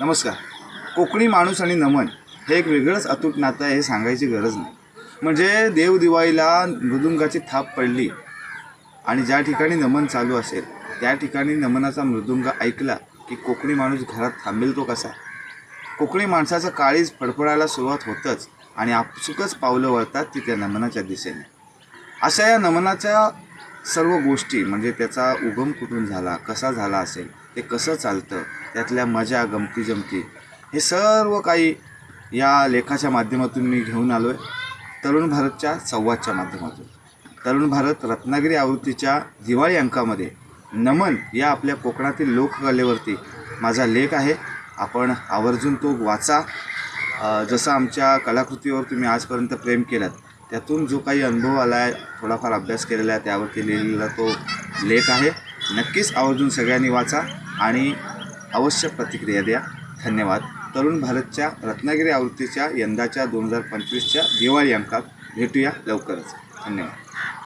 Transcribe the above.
नमस्कार. कोकणी माणूस आणि नमन हे एक वेगळंच अतूट नातं आहे हे सांगायची गरज नाही. म्हणजे देवदिवाळीला मृदुंगाची थाप पडली आणि ज्या ठिकाणी नमन चालू असेल त्या ठिकाणी नमनाचा मृदुंग ऐकला की कोकणी माणूस घरात थांबेल तो कसा? कोकणी माणसाचं काळीज फडफडायला सुरुवात होतच आणि आपसुकच पावलं वळतात ती त्या नमनाच्या दिशेने. अशा या नमनाच्या सर्व गोष्टी म्हणजे त्याचा उगम कुठून झाला कसा झाला असेल ते कसं चालतं त्यातल्या मजा गमती जमती हे सर्व काही या लेखाच्या माध्यमातून मी घेऊन आलो आहे तरुण भारतच्या संवादच्या माध्यमातून. तरुण भारत रत्नागिरी आवृत्तीच्या दिवाळी अंकामध्ये नमन या आपल्या कोकणातील लोककलेवरती माझा लेख आहे. आपण आवर्जून तो वाचा. जसं आमच्या कलाकृतीवर तुम्ही आजपर्यंत प्रेम केलात त्यातून जो काही अनुभव आला आहे थोडाफार अभ्यास केलेला आहे त्यावरती लिहिलेला तो लेख आहे. नक्कीच आवर्जून सगळ्यांनी वाचा आणि अवश्य प्रतिक्रिया द्या. धन्यवाद. तरुण भारतच्या रत्नागिरी आवृत्तीच्या यंदाच्या दोन हजार पंचवीसच्या दिवाळी अंकात भेटूया लवकरच. धन्यवाद.